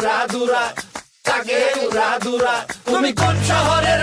রাধুরা উড়া দুরা তুমি কোন শহরের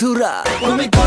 cultural.